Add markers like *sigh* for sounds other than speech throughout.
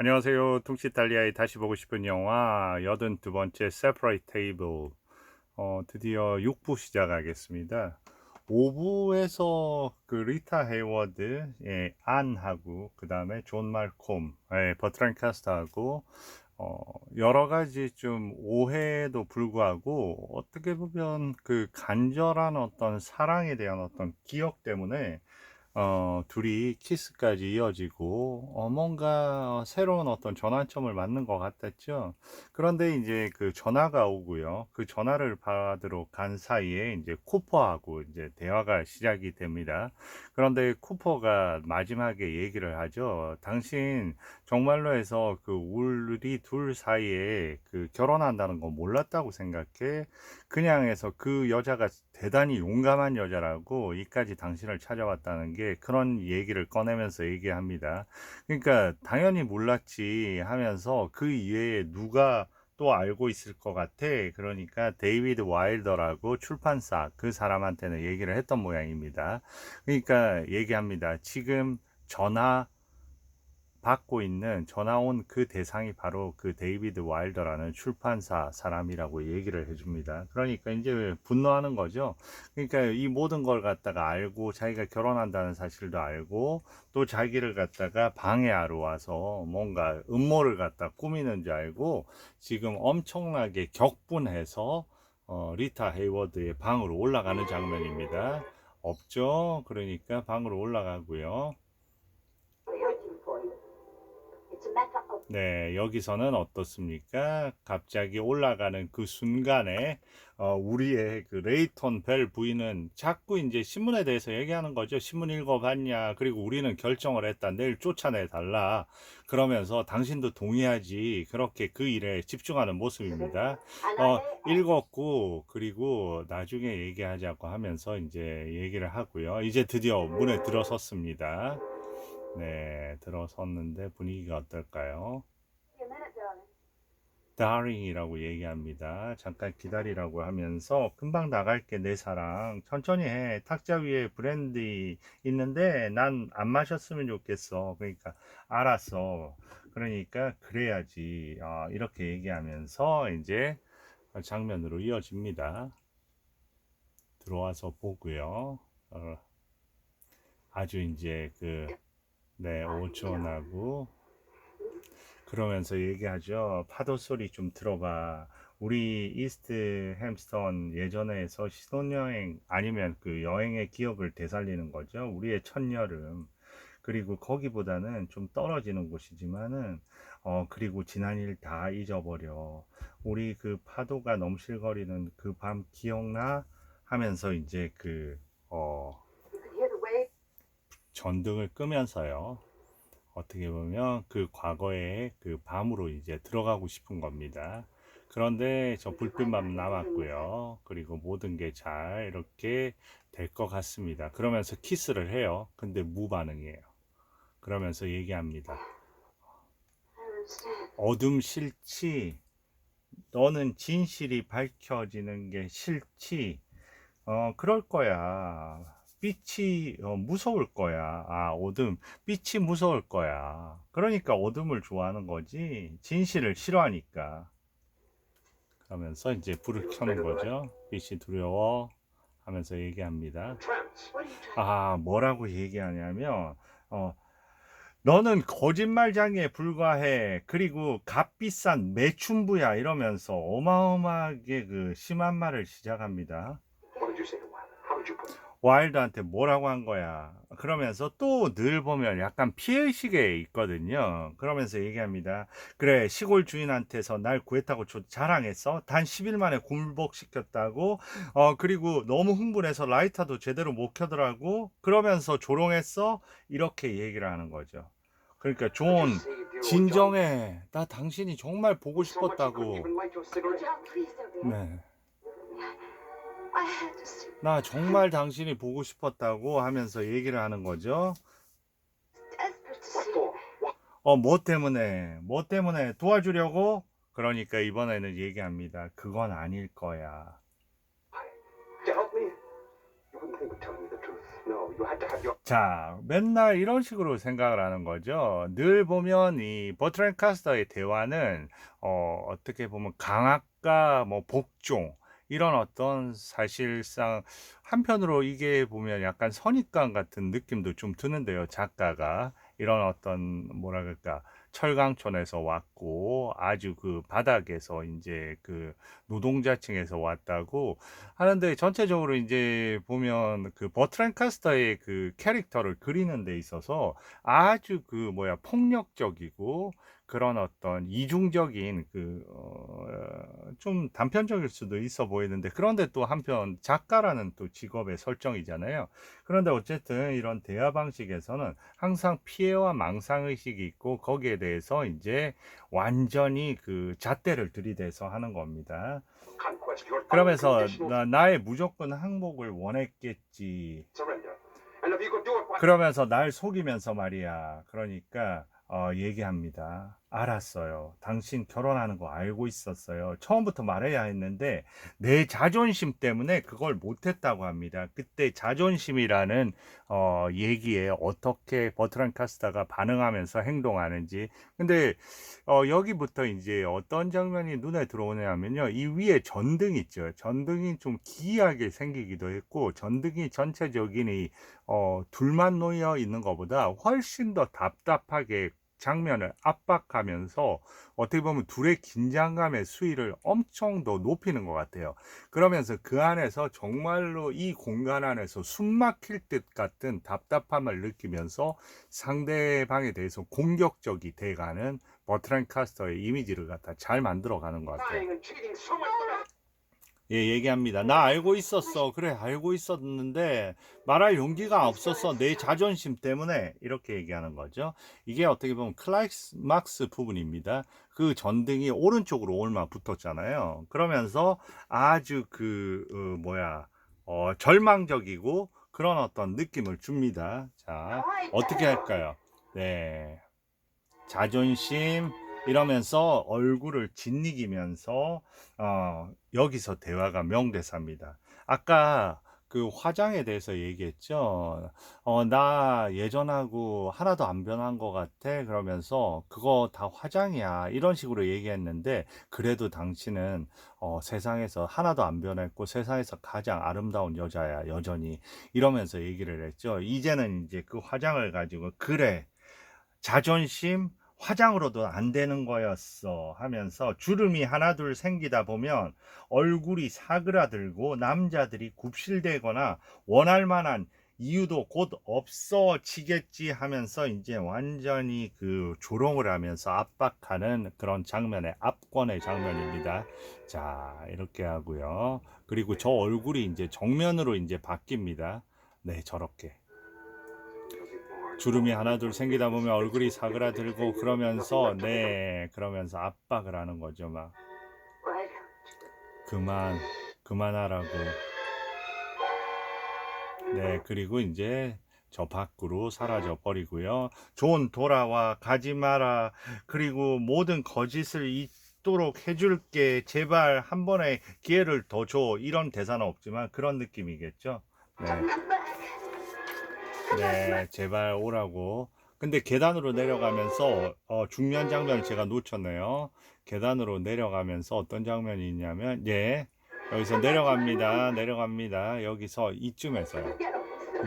안녕하세요. 퉁치탈리아의 다시 보고 싶은 영화 여든 두 번째 Separate Table 어, 드디어 6부 시작하겠습니다. 5부에서 그 리타 헤이워드, 예, 안하고 그 다음에 존 말콤, 예, 버트란 캐스터하고 어, 여러 가지 좀 오해에도 불구하고 어떻게 보면 그 간절한 어떤 사랑에 대한 어떤 기억 때문에 어, 둘이 키스까지 이어지고, 어, 뭔가 새로운 어떤 전환점을 맞는 것 같았죠. 그런데 이제 그 전화가 오고요. 그 전화를 받으러 간 사이에 이제 쿠퍼하고 이제 대화가 시작이 됩니다. 그런데 쿠퍼가 마지막에 얘기를 하죠. 당신 정말로 해서 그 우리 둘 사이에 그 결혼한다는 거 몰랐다고 생각해. 그냥 해서 그 여자가 대단히 용감한 여자라고 이까지 당신을 찾아왔다는 게 그런 얘기를 꺼내면서 얘기합니다. 그러니까 당연히 몰랐지 하면서 그 이외에 누가 또 알고 있을 것 같아. 그러니까 데이비드 와일더라고 출판사 그 사람한테는 얘기를 했던 모양입니다. 그러니까 얘기합니다. 지금 전화 받고 있는 전화 온 그 대상이 바로 그 데이비드 와일더라는 출판사 사람이라고 얘기를 해줍니다. 그러니까 이제 분노하는 거죠. 그러니까 이 모든 걸 갖다가 알고 자기가 결혼한다는 사실도 알고 또 자기를 갖다가 방해하러 와서 뭔가 음모를 갖다 꾸미는 줄 알고 지금 엄청나게 격분해서 어, 리타 헤이워드의 방으로 올라가는 장면입니다. 없죠. 그러니까 방으로 올라가고요. 네, 여기서는 어떻습니까? 갑자기 올라가는 그 순간에 어, 우리의 그 레이턴 벨 부인은 자꾸 이제 신문에 대해서 얘기하는 거죠. 신문 읽어봤냐? 그리고 우리는 결정을 했다. 내일 쫓아내 달라. 그러면서 당신도 동의하지. 그렇게 그 일에 집중하는 모습입니다. 어, 읽었고, 그리고 나중에 얘기하자고 하면서 이제 얘기를 하고요. 이제 드디어 문에 들어섰습니다. 네, 들어섰는데 분위기가 어떨까요? a minute, darling. 다링이라고 얘기합니다. 잠깐 기다리라고 하면서 금방 나갈게 내 사랑 천천히 해 탁자 위에 브랜디 있는데 난 안 마셨으면 좋겠어. 그러니까 알았어. 그러니까 그래야지 어, 이렇게 얘기하면서 이제 장면으로 이어집니다. 들어와서 보고요. 어, 아주 이제 그 네, 오촌하고 그러면서 얘기하죠. 파도 소리 좀 들어봐. 우리 이스트 햄스턴 예전에서 신혼여행 아니면 그 여행의 기억을 되살리는 거죠. 우리의 첫여름. 그리고 거기보다는 좀 떨어지는 곳이지만은 어 그리고 지난 일 다 잊어버려. 우리 그 파도가 넘실거리는 그 밤 기억나? 하면서 이제 그어 You could hear the wave. 전등을 끄면서요. 어떻게 보면 그 과거의 그 밤으로 이제 들어가고 싶은 겁니다. 그런데 저 불빛만 남았고요. 그리고 모든 게 잘 이렇게 될 것 같습니다. 그러면서 키스를 해요. 근데 무반응이에요. 그러면서 얘기합니다. 어둠 싫지? 너는 진실이 밝혀지는 게 싫지? 어, 그럴 거야. 빛이 어, 무서울 거야. 아, 어둠. 빛이 무서울 거야. 그러니까 어둠을 좋아하는 거지. 진실을 싫어하니까. 그러면서 이제 불을 켜는 거죠. 빛이 두려워 하면서 얘기합니다. 아, 뭐라고 얘기하냐면, 어, 너는 거짓말장애에 불과해. 그리고 값비싼 매춘부야. 이러면서 어마어마하게 그 심한 말을 시작합니다. 와일드한테 뭐라고 한 거야. 그러면서 또 늘 보면 약간 피해의식에 있거든요. 그러면서 얘기합니다. 그래, 시골 주인한테서 날 구했다고 조- 자랑했어? 단 10일 만에 굴복시켰다고? 어, 그리고 너무 흥분해서 라이터도 제대로 못 켜더라고? 그러면서 조롱했어? 이렇게 얘기를 하는 거죠. 그러니까 존. 진정해. 나 당신이 정말 보고 싶었다고. 네. 나 정말 당신이 보고 싶었다고 하면서 얘기를 하는 거죠. 어, 뭐 때문에? 뭐 때문에 도와주려고? 그러니까 이번에는 얘기합니다. 그건 아닐 거야. 자, 맨날 이런 식으로 생각을 하는 거죠. 늘 보면 이 버트랜 카스터의 대화는 어, 어떻게 보면 강압과 뭐 복종 이런 어떤 사실상 한편으로 이게 보면 약간 선입관 같은 느낌도 좀 드는데요. 작가가 이런 어떤 뭐라 그럴까 철강촌에서 왔 고 아주 그 바닥에서 이제 그 노동자층에서 왔다고 하는데 전체적으로 이제 보면 그 버트랜 카스터의 그 캐릭터를 그리는 데 있어서 아주 그 뭐야 폭력적이고 그런 어떤 이중적인 그, 어, 좀 단편적일 수도 있어 보이는데 그런데 또 한편 작가라는 또 직업의 설정이잖아요. 그런데 어쨌든 이런 대화 방식에서는 항상 피해와 망상 의식이 있고 거기에 대해서 이제 완전히 그 잣대를 들이대서 하는 겁니다. 그러면서 나, 나의 무조건 항복을 원했겠지. 그러면서 날 속이면서 말이야. 그러니까 어, 얘기합니다. 알았어요. 당신 결혼하는 거 알고 있었어요. 처음부터 말해야 했는데 내 자존심 때문에 그걸 못했다고 합니다. 그때 자존심이라는 어, 얘기에 어떻게 버트란 카스타가 반응하면서 행동하는지. 근데 어, 여기부터 이제 어떤 장면이 눈에 들어오냐면요. 이 위에 전등 있죠. 전등이 좀 기이하게 생기기도 했고 전등이 전체적인 이 어, 둘만 놓여 있는 것보다 훨씬 더 답답하게 장면을 압박하면서 어떻게 보면 둘의 긴장감의 수위를 엄청 더 높이는 것 같아요. 그러면서 그 안에서 정말로 이 공간 안에서 숨 막힐 듯 같은 답답함을 느끼면서 상대방에 대해서 공격적이 돼가는 버트란 카스터의 이미지를 갖다 잘 만들어가는 것 같아요. 예, 얘기합니다. 나 알고 있었어. 그래, 알고 있었는데 말할 용기가 없었어. 내 자존심 때문에 이렇게 얘기하는 거죠. 이게 어떻게 보면 클라이막스 부분입니다. 그 전등이 오른쪽으로 올마 붙었잖아요. 그러면서 아주 그 어, 뭐야 어, 절망적이고 그런 어떤 느낌을 줍니다. 자, 어떻게 할까요? 네, 자존심 이러면서 얼굴을 짓이기면서 어, 여기서 대화가 명대사입니다. 아까 그 화장에 대해서 얘기했죠. 어, 나 예전하고 하나도 안 변한 것 같아. 그러면서 그거 다 화장이야. 이런 식으로 얘기했는데 그래도 당신은 어, 세상에서 하나도 안 변했고 세상에서 가장 아름다운 여자야. 여전히 이러면서 얘기를 했죠. 이제는 이제 그 화장을 가지고 그래. 자존심 화장으로도 안 되는 거였어 하면서 주름이 하나둘 생기다 보면 얼굴이 사그라들고 남자들이 굽실대거나 원할 만한 이유도 곧 없어지겠지 하면서 이제 완전히 그 조롱을 하면서 압박하는 그런 장면의 압권의 장면입니다. 자, 이렇게 하고요. 그리고 저 얼굴이 이제 정면으로 이제 바뀝니다. 네, 저렇게. 주름이 하나둘 생기다 보면 얼굴이 사그라들고 그러면서 네 그러면서 압박을 하는 거죠 막. 그만 그만하라고. 네 그리고 이제 저 밖으로 사라져 버리고요. 존 돌아와 가지 마라. 그리고 모든 거짓을 잊도록 해줄게. 제발 한 번의 기회를 더 줘. 이런 대사는 없지만 그런 느낌이겠죠? 네. 네, 제발 오라고. 근데 계단으로 내려가면서 어, 중요한 장면을 제가 놓쳤네요. 계단으로 내려가면서 어떤 장면이 있냐면 예, 여기서 내려갑니다. 내려갑니다. 여기서 이쯤에서요.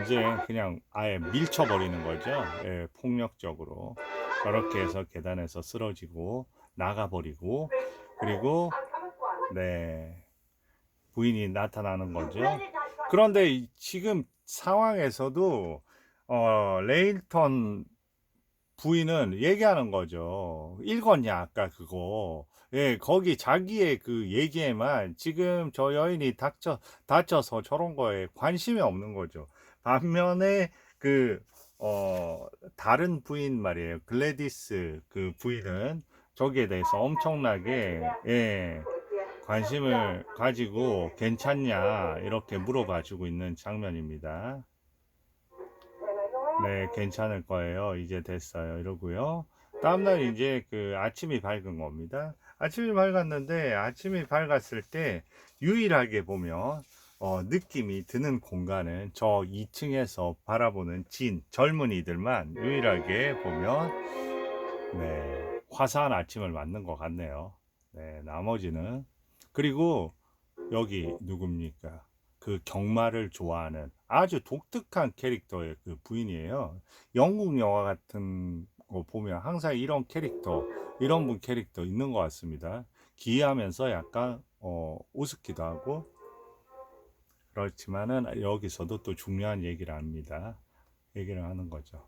이제 그냥 아예 밀쳐버리는 거죠. 예, 폭력적으로. 저렇게 해서 계단에서 쓰러지고 나가버리고 그리고. 네 부인이 나타나는 거죠. 그런데 이- 지금 상황에서도 어, 레일턴 부인은 얘기하는 거죠. 읽었냐 아까 그거. 예, 거기 자기의 그 얘기에만 지금 저 여인이 다쳐 다쳐서 저런 거에 관심이 없는 거죠. 반면에 그 어, 다른 부인 말이에요. 글래디스 그 부인은 저기에 대해서 엄청나게 예, 관심을 가지고 괜찮냐 이렇게 물어봐 주고 있는 장면입니다. 네, 괜찮을 거예요. 이제 됐어요. 이러고요. 다음날 이제 그 아침이 밝은 겁니다. 아침이 밝았는데 아침이 밝았을 때 유일하게 보면 어, 느낌이 드는 공간은 저 2층에서 바라보는 진 젊은이들만 유일하게 보면 네, 화사한 아침을 맞는 것 같네요. 네, 나머지는 그리고 여기 누굽니까? 그 경마를 좋아하는 아주 독특한 캐릭터의 그 부인이에요. 영국 영화 같은 거 보면 항상 이런 캐릭터, 이런 분 캐릭터 있는 것 같습니다. 기이하면서 약간 어, 우습기도 하고 그렇지만은 여기서도 또 중요한 얘기를 합니다. 얘기를 하는 거죠.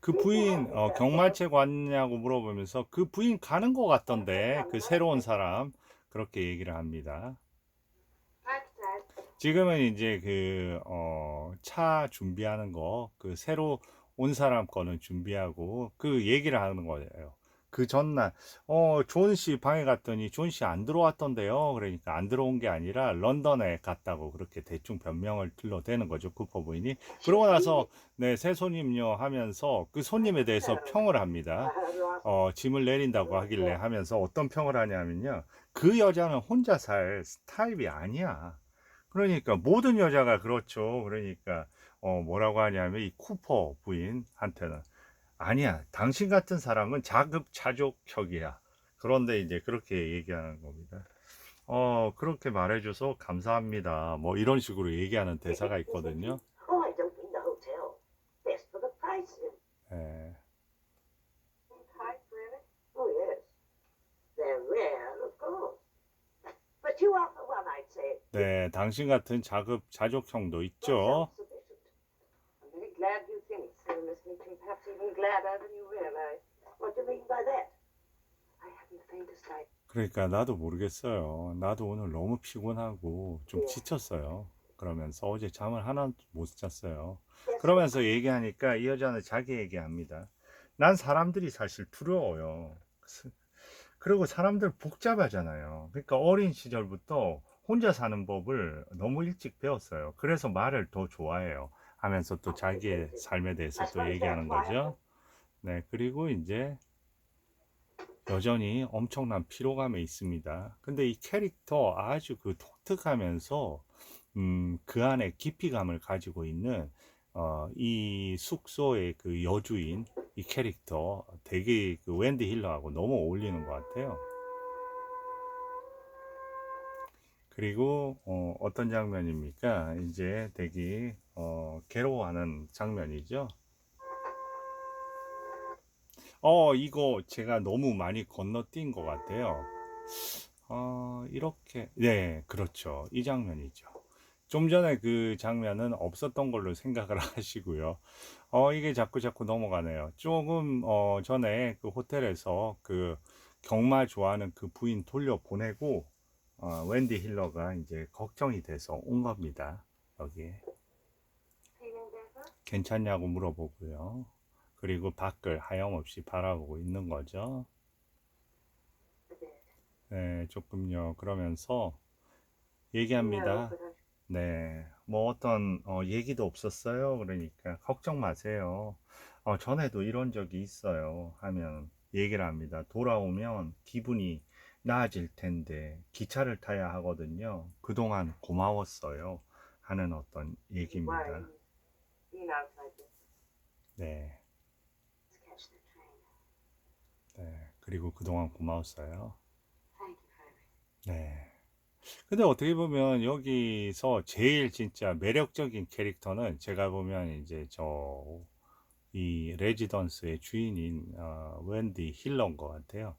그 부인 어, 경마체 갔냐고 물어보면서 그 부인 가는 것 같던데 그 새로운 사람 그렇게 얘기를 합니다. 지금은 이제 그, 어, 차 준비하는 거, 그 새로 온 사람 거는 준비하고 그 얘기를 하는 거예요. 그 전날, 어, 존 씨 방에 갔더니 존 씨 안 들어왔던데요. 그러니까 안 들어온 게 아니라 런던에 갔다고 그렇게 대충 변명을 들러대는 거죠. 쿠퍼 부인이. 그러고 나서, 네, 새 손님요 하면서 그 손님에 대해서 평을 합니다. 어, 짐을 내린다고 하길래 하면서 어떤 평을 하냐면요. 그 여자는 혼자 살 타입이 아니야. 그러니까 모든 여자가 그렇죠. 그러니까 어 뭐라고 하냐면 이 쿠퍼 부인한테는 아니야. 당신 같은 사람은 자급자족형이야. 그런데 이제 그렇게 얘기하는 겁니다. 어 그렇게 말해줘서 감사합니다. 뭐 이런 식으로 얘기하는 대사가 있거든요. 예. Oh, you are. 네, 당신 같은 자급 자족형도 있죠. The faintest idea. 그러니까 나도 모르겠어요. 나도 오늘 너무 피곤하고 좀 지쳤어요. 그러면서 어제 잠을 하나도 못 잤어요. 그러면서 얘기하니까 이 여자는 자기 얘기합니다. 난 사람들이 사실 두려워요. 스- 그리고 사람들 복잡하잖아요. 그러니까 어린 시절부터 혼자 사는 법을 너무 일찍 배웠어요. 그래서 말을 더 좋아해요. 하면서 또 자기의 삶에 대해서 또 얘기하는 거죠. 네, 그리고 이제 여전히 엄청난 피로감에 있습니다. 근데 이 캐릭터 아주 그 독특하면서 음, 그 안에 깊이감을 가지고 있는 어, 이 숙소의 그 여주인 이 캐릭터 되게 그 웬디 힐러하고 너무 어울리는 것 같아요. 그리고 어, 어떤 장면입니까? 이제 되게 어, 괴로워하는 장면이죠. 어, 이거 제가 너무 많이 건너뛴 것 같아요. 어, 이렇게, 네, 그렇죠. 이 장면이죠. 좀 전에 그 장면은 없었던 걸로 생각을 *laughs* 하시고요. 어, 이게 자꾸 자꾸 넘어가네요. 조금, 어, 전에 그 호텔에서 그 경마 좋아하는 그 부인 돌려 보내고, 어, 웬디 힐러가 이제 걱정이 돼서 온 겁니다. 여기에. 괜찮냐고 물어보고요. 그리고 밖을 하염없이 바라보고 있는 거죠. 네, 조금요. 그러면서 얘기합니다. 네, 뭐 어떤 어, 얘기도 없었어요. 그러니까 걱정 마세요. 어, 전에도 이런 적이 있어요. 하면 얘기를 합니다. 돌아오면 기분이 나아질 텐데 기차를 타야 하거든요. 그동안 고마웠어요. 하는 어떤 얘기입니다. 네. 네. 그리고 그동안 고마웠어요. 네. 근데 어떻게 보면 여기서 제일 진짜 매력적인 캐릭터는 제가 보면 이제 저 이 레지던스의 주인인 어, 웬디 힐러인 것 같아요.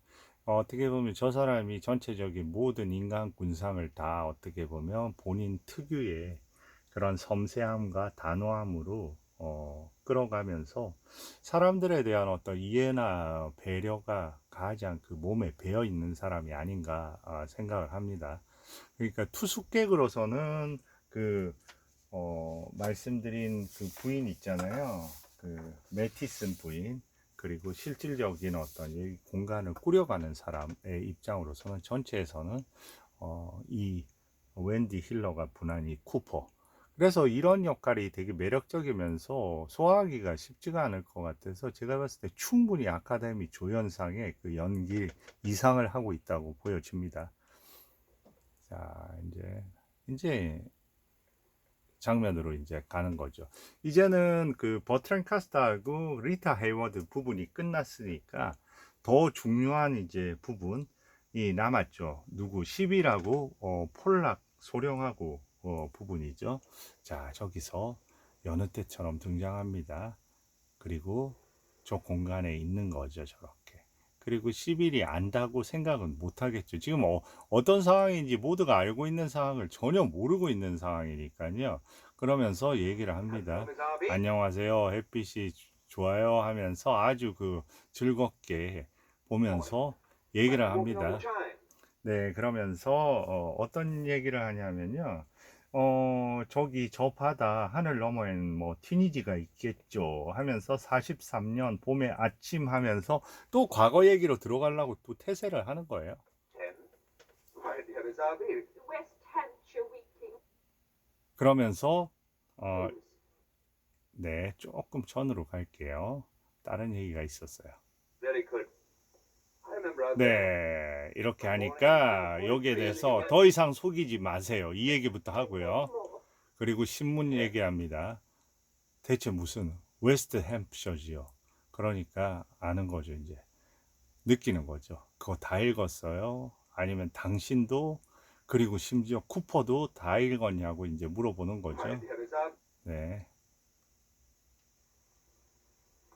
어, 어떻게 보면 저 사람이 전체적인 모든 인간 군상을 다 어떻게 보면 본인 특유의 그런 섬세함과 단호함으로 어, 끌어가면서 사람들에 대한 어떤 이해나 배려가 가장 그 몸에 배어 있는 사람이 아닌가 아, 생각을 합니다. 그러니까 투숙객으로서는 그 어, 말씀드린 그 부인 있잖아요. 그 메티슨 부인 그리고 실질적인 어떤 이 공간을 꾸려가는 사람의 입장으로서는 전체에서는 어, 이 웬디 힐러가 분한 이 쿠퍼 그래서 이런 역할이 되게 매력적이면서 소화하기가 쉽지가 않을 것 같아서 제가 봤을 때 충분히 아카데미 조연상의 그 연기 이상을 하고 있다고 보여집니다. 자, 이제, 이제 장면으로 이제 가는 거죠. 이제는 그 버트렌 카스타하고 리타 헤이워드 부분이 끝났으니까 더 중요한 이제 부분이 남았죠. 누구 10이라고 어, 폴락 소령하고 어, 부분이죠. 자 저기서 여느 때처럼 등장합니다. 그리고 저 공간에 있는 거죠 저렇게. 그리고 10일이 안다고 생각은 못 하겠죠. 지금 어, 어떤 상황인지 모두가 알고 있는 상황을 전혀 모르고 있는 상황이니까요. 그러면서 얘기를 합니다. 안녕하세요. 햇빛이 주- 좋아요 하면서 아주 그 즐겁게 보면서 얘기를 합니다. the chime. 네, 그러면서 어, 떤 얘기를 하냐면요. 어, 저기 저 바다 하늘 너머엔 뭐 티니지가 있겠죠 하면서 43년 봄의 아침 하면서 또 과거 얘기로 들어가려고 또 태세를 하는 거예요. 그러면서 어. 네, 조금 전으로 갈게요. 다른 얘기가 있었어요. 네, 이렇게 하니까 여기에 대해서 더 이상 속이지 마세요. 이 얘기부터 하고요. 그리고 신문 얘기합니다. 대체 무슨 웨스트 햄프셔지요. 그러니까 아는 거죠, 이제. 느끼는 거죠. 그거 다 읽었어요? 아니면 당신도 그리고 심지어 쿠퍼도 다 읽었냐고 이제 물어보는 거죠. 네.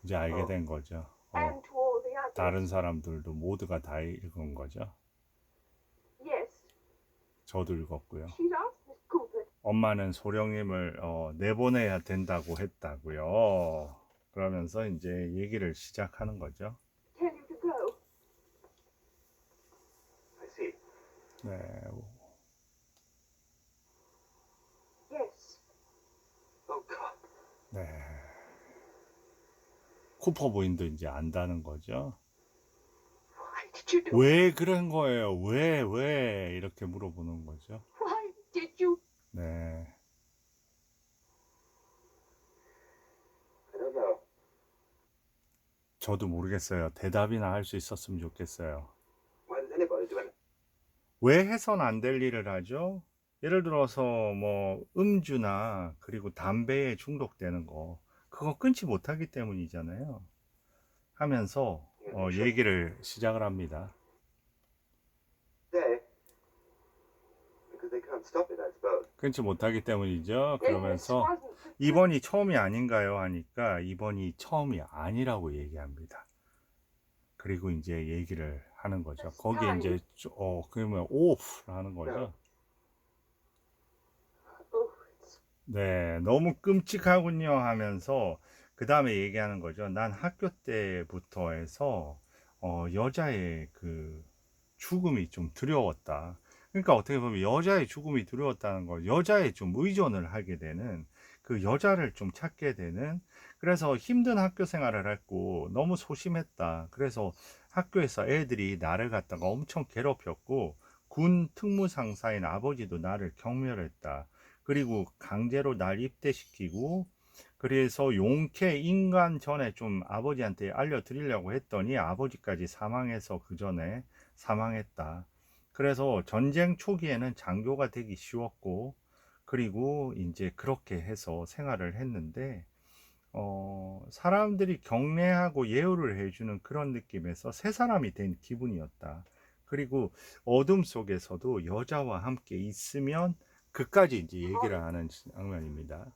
이제 알게 된 거죠. 어, 다른 사람들도 모두가 다 읽은 거죠. Yes. 저도 읽었고요. 엄마는 소령님을 어, 내보내야 된다고 했다고요. 그러면서 이제 얘기를 시작하는 거죠. Tell you to go. I see. 네, Yes. Oh, God. 네. 쿠퍼 부인도 이제 안다는 거죠. 왜 그런 거예요? 왜, 왜? 이렇게 물어보는 거죠. 네. 저도 모르겠어요. 대답이나 할 수 있었으면 좋겠어요. 왜 해선 안 될 일을 하죠? 예를 들어서 뭐 음주나 그리고 담배에 중독되는 거 그거 끊지 못하기 때문이잖아요. 하면서 어, 얘기를 시작을 합니다. Suppose. 끊지 못하기 때문이죠. It 그러면서 이번이 처음이 아닌가요? 하니까 이번이 처음이 아니라고 얘기합니다. 그리고 이제 얘기를 하는 거죠. 거기에 이제 쪼- 어 그러면 오프를 하는 거죠. Oh, it's 네, 너무 끔찍하군요 하면서 그 다음에 얘기하는 거죠. 난 학교 때부터 해서 어, 여자의 그 죽음이 좀 두려웠다. 그러니까 어떻게 보면 여자의 죽음이 두려웠다는 거, 여자에 좀 의존을 하게 되는 그 여자를 좀 찾게 되는 그래서 힘든 학교 생활을 했고 너무 소심했다. 그래서 학교에서 애들이 나를 갖다가 엄청 괴롭혔고 군 특무 상사인 아버지도 나를 경멸했다. 그리고 강제로 날 입대시키고 그래서 용케 인간 전에 좀 아버지한테 알려드리려고 했더니 아버지까지 사망해서 그 전에 사망했다. 그래서 전쟁 초기에는 장교가 되기 쉬웠고 그리고 이제 그렇게 해서 생활을 했는데 어, 사람들이 경례하고 예우를 해주는 그런 느낌에서 새 사람이 된 기분이었다. 그리고 어둠 속에서도 여자와 함께 있으면 그까지 이제 얘기를 하는 장면입니다.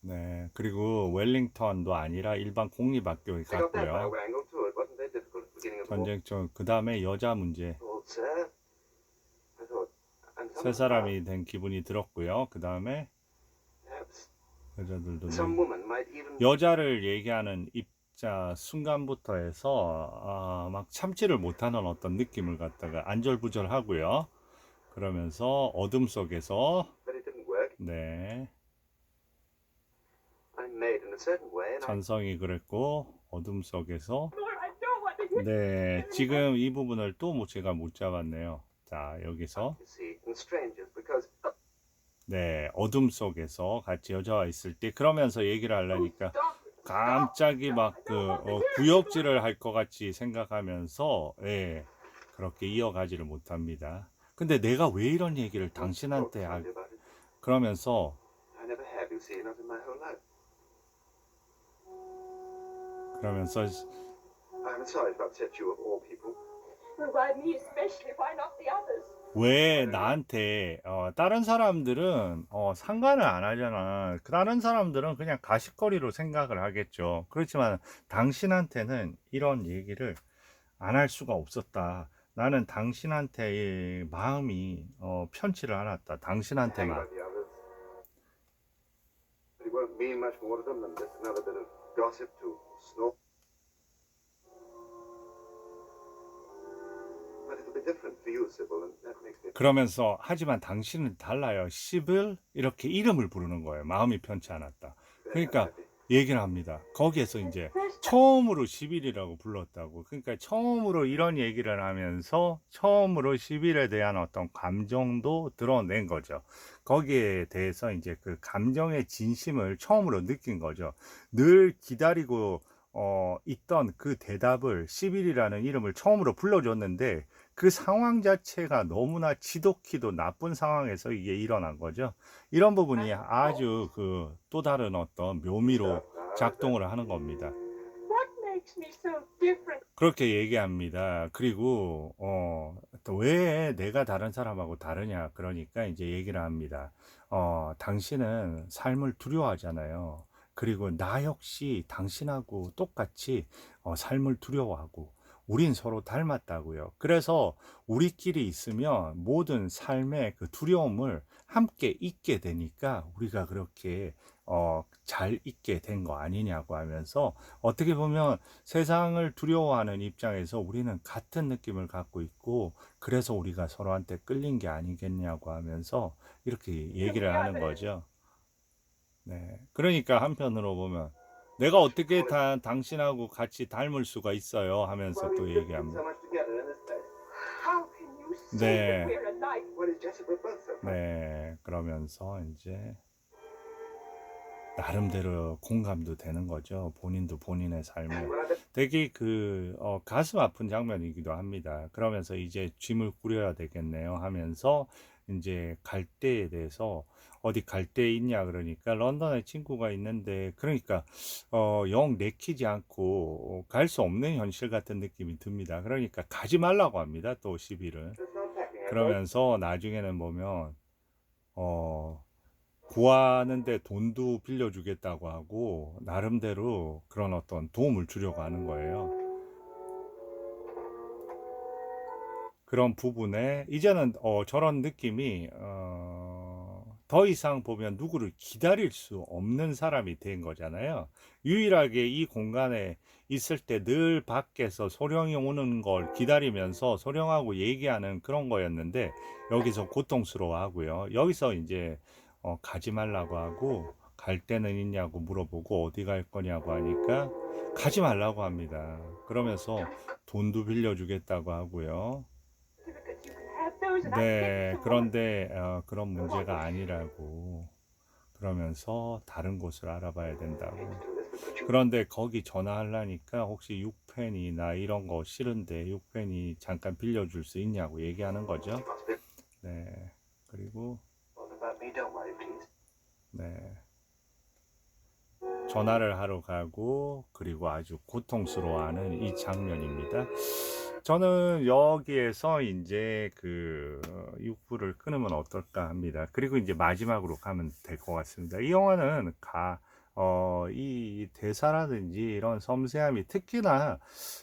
네, 그리고 웰링턴도 아니라 일반 공립학교에 갔고요. 전쟁 쪽, 그 다음에 여자 문제, 새 사람이 된 기분이 들었고요. 그 다음에 여자들도 뭐-. 여자를 얘기하는 입 자 순간부터 해서 아, 막 참지를 못하는 어떤 느낌을 갖다가 안절부절하고요. 그러면서 어둠 속에서. 네. 전성이 그랬고 어둠 속에서. 네 지금 이 부분을 또뭐 제가 못 잡았네요. 자 여기서 uh, 네 어둠 속에서 같이 여자와 있을 때 그러면서 얘기를 하려니까 깜짝이 막그 구역질을 할 것 같이 생각하면서 예 그렇게 이어가지를 못합니다. 근데 내가 왜 이런 얘기를 당신한테 하. 그러면서 I never have, you see, not in my whole life. 그러면서 I'm sorry to upset you of all people. Well, why me especially? Why not the others? 왜 나한테 어, 다른 사람들은 어, 상관을 안 하잖아. 그 다른 사람들은 그냥 가십거리로 생각을 하겠죠. 그렇지만 당신한테는 이런 얘기를 안 할 수가 없었다. 나는 당신한테의 마음이 어, 편치를 않았다. 당신한테만. 그러면서 하지만 당신은 달라요. 10을 이렇게 이름을 부르는 거예요. 마음이 편치 않았다. very 그러니까. 얘기를 합니다. 거기에서 이제 처음으로 10일이라고 불렀다고. 그러니까 처음으로 이런 얘기를 하면서 처음으로 10일에 대한 어떤 감정도 드러낸 거죠. 거기에 대해서 이제 그 감정의 진심을 처음으로 느낀 거죠. 늘 기다리고 어, 있던 그 대답을 10일이라는 이름을 처음으로 불러줬는데 그 상황 자체가 너무나 지독히도 나쁜 상황에서 이게 일어난 거죠. 이런 부분이 아주 그 또 다른 어떤 묘미로 작동을 하는 겁니다. 그렇게 얘기합니다. 그리고 어, 또왜 내가 다른 사람하고 다르냐? 그러니까 이제 얘기를 합니다. 어, 당신은 삶을 두려워하잖아요. 그리고 나 역시 당신하고 똑같이 어, 삶을 두려워하고 우린 서로 닮았다고요. 그래서 우리끼리 있으면 모든 삶의 그 두려움을 함께 잊게 되니까 우리가 그렇게 어, 잘 있게 된 거 아니냐고 하면서 어떻게 보면 세상을 두려워하는 입장에서 우리는 같은 느낌을 갖고 있고 그래서 우리가 서로한테 끌린 게 아니겠냐고 하면서 이렇게 얘기를 하는 거죠. 네. 그러니까 한편으로 보면 내가 어떻게 다 당신하고 같이 닮을 수가 있어요 하면서 또 얘기합니다. 네. 네. 그러면서 이제 나름대로 공감도 되는 거죠. 본인도 본인의 bet 되게 그 어, 가슴 아픈 장면이기도 합니다. 그러면서 이제 짐을 꾸려야 되겠네요 하면서 이제 갈 때에 대해서 어디 갈데 있냐 그러니까 런던에 친구가 있는데 그러니까 어, 영 내키지 않고 갈 수 없는 현실 같은 느낌이 듭니다. 그러니까 가지 말라고 합니다. 또 시비를. 그러면서 나중에는 보면 어 구하는데 돈도 빌려주겠다고 하고 나름대로 그런 어떤 도움을 주려고 하는 거예요. 그런 부분에 이제는 어 저런 느낌이 어 더 이상 보면 누구를 기다릴 수 없는 사람이 된 거잖아요. 유일하게 이 공간에 있을 때 늘 밖에서 소령이 오는 걸 기다리면서 소령하고 얘기하는 그런 거였는데 여기서 고통스러워하고요. 여기서 이제 어, 가지 말라고 하고 갈 데는 있냐고 물어보고 어디 갈 거냐고 하니까 가지 말라고 합니다. 그러면서 돈도 빌려주겠다고 하고요. 네, can't. So 그런데 어, 그런 문제가 아니라고 그러면서 다른 곳을 알아봐야 된다고. You 그런데 거기 전화하려니까 혹시 6펜이나 이런 거 싫은데 6펜이 잠깐 빌려줄 수 있냐고 얘기하는 거죠. 네. 그리고. 네. 전화를 하러 가고 그리고 아주 고통스러워하는 이 장면입니다. 저는 여기에서 이제 그 육부를 끊으면 어떨까 합니다. 그리고 이제 마지막으로 가면 될 것 같습니다. 이 영화는 가, 어, 이 대사라든지 이런 섬세함이 특히나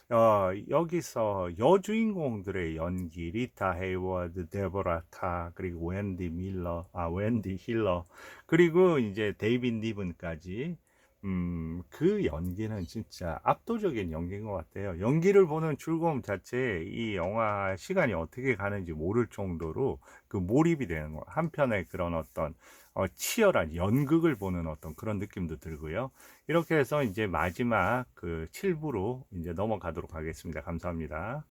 어, 여기서 여주인공들의 연기, 리타 헤이워드, 데보라 카, 그리고 웬디 밀러, 아, 웬디 힐러, 그리고 이제 데이빈 니븐까지 음, 그 연기는 진짜 압도적인 연기인 것 같아요. 연기를 보는 즐거움 자체에 이 영화 시간이 어떻게 가는지 모를 정도로 그 몰입이 되는 거. 한편의 그런 어떤 어, 치열한 연극을 보는 어떤 그런 느낌도 들고요. 이렇게 해서 이제 마지막 그 7부로 이제 넘어가도록 하겠습니다. 감사합니다.